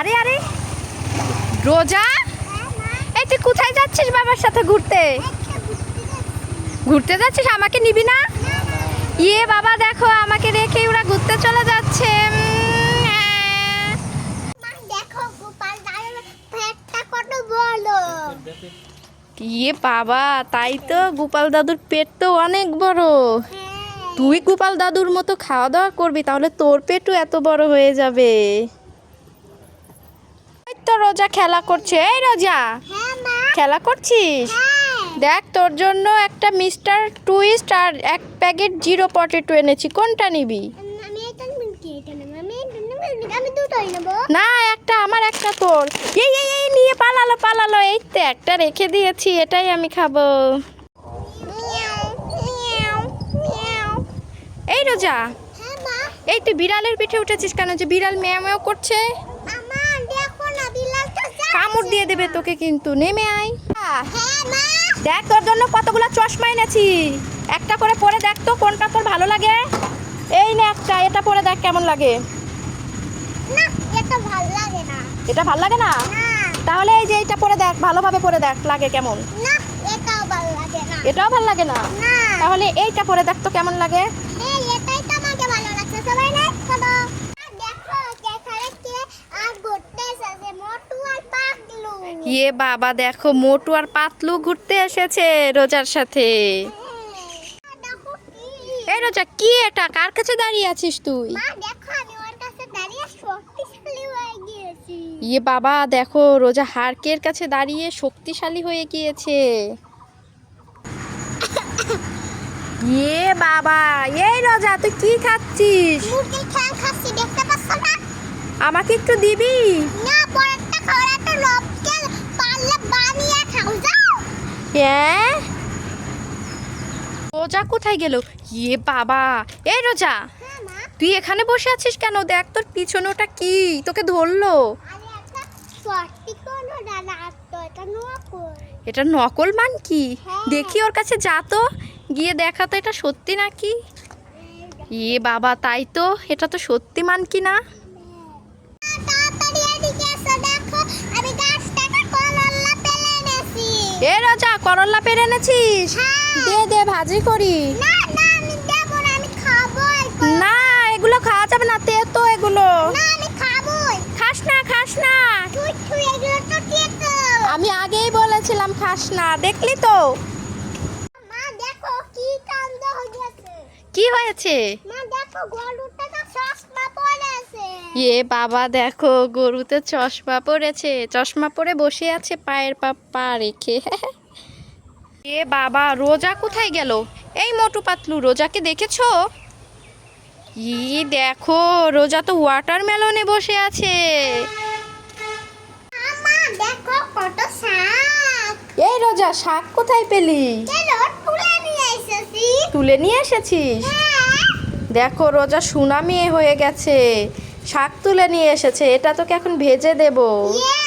আরে আরে। রোজা? এই, তুই কোথায় যাচ্ছিস বাবার সাথে ঘুরতে? ঘুরতে যাচ্ছিস? আমাকে নিবি না? ইয়ে বাবা, দেখো, আমাকে রেখে ওরা ঘুরতে চলে যাচ্ছে। ইয়ে বাবা, তাই তো গোপাল দাদুর পেট তো অনেক বড়। তুই গোপাল দাদুর মতো খাওয়া দাওয়া করবি, তাহলে তোর পেটও এত বড় হয়ে যাবে। তো রোজা খেলা করছে। এই রোজা হ্যাঁ খেলা করছিস? হ্যাঁ। দেখ তোর জন্য একটা মিস্টার টুইস্ট আর এক প্যাকেট জিরো পটেটো এনেছি। কোনটা নিবি? না একটা আমার একটা তোর। এই এই এই নিয়ে পালালো পালালো। এই তো একটা রেখে দিয়েছি এটাই আমি খাব। এই রোজা। হ্যাঁ এই তুই বিড়ালের পিঠে উঠেছিস কেন যে বিড়াল ম্যাও করছে আমা দেখো না বিলাল তো যাচ্ছে কামড় দিয়ে দেবে তোকে কিন্তু। নেমে আয়। হ্যাঁ দেখ তোর জন্য কতগুলো চশমা এনেছি। একটা করে পরে দেখ তো কোনটা তোর ভালো লাগে। এই নে একটা এটা পরে দেখ কেমন লাগে। এটা ভালো লাগে না। এটা তাহলে এই যে এইটা পরে দেখ ভালোভাবে পরে দেখ লাগে কেমন। এটাও ভালো লাগে না। তাহলে এইটা পরে দেখ তো কেমন লাগে। এটাই তো আমাকে ভালো লাগছে। সবাই লাইক করো আর দেখো এখানে কে আর ঘুরতে এসেছে মোটু আর পাগলু ইয়ে বাবা দেখো মোটু আর পাতলু ঘুরতে এসেছে রোজার সাথে। এই রোজা কি এটা? কার কাছে দাঁড়িয়ে আছিস তুই? হয়ে ইয়ে বাবা দেখো রোজা হারকের কাছে দাঁড়িয়ে শক্তিশালী হয়ে গিয়েছে। ইয়ে বাবা এই রোজা তুই কি খাচ্ছিস? আমাকে একটু দিবি? না পরেরটা খাওয়ার একটা হ্যাঁ? রোজা কোথায় গেল? ইয়ে বাবা। এই রোজা হ্যাঁ তুই এখানে বসে আছিস কেন? দেখ তোর পিছনে ওটা কি? তোকে ধরলো। এটা নকল মান কি? হ্যাঁ। দেখি ওর কাছে যা তো। গিয়ে দেখা তো এটা সত্যি নাকি? ইয়ে বাবা তাই তো। এটা তো সত্যি মান কি না তাড়াতাড়ি এদিকে এসো দেখো আমি গাছ থেকে কলল্লা পেলে এনেছি এ রাজা করল্লা পেরে এনেছিস? হ্যাঁ। দে দে ভাজি করি। না এগুলো খাওয়া যাবে না তে তো এগুলো। খাস না খাস না। আমি আগেই বলেছিলাম খাস না দেখলি তো? কি হয়ে হয়েছে। এ বাবা দেখো গরুতে চশমা পরেছে। চশমা পরে বসে আছে পায়ের পা পা রেখে। এ বাবা রোজা কোথায় গেল? এই মোটু পাতলু রোজাকে দেখেছ? ই দেখো রোজা তো ওয়াটারমেলনে বসে আছে। দেখো কত শাক। এই রোজা শাক কোথায় পেলি? তুলে নিয়ে এসেছিস? হ্যাঁ। দেখো রোজা সুনা মেয়ে হয়ে গেছে। শাক তুলে নিয়ে এসেছে এটা তোকে এখন ভেজে দেবো। ইয়ে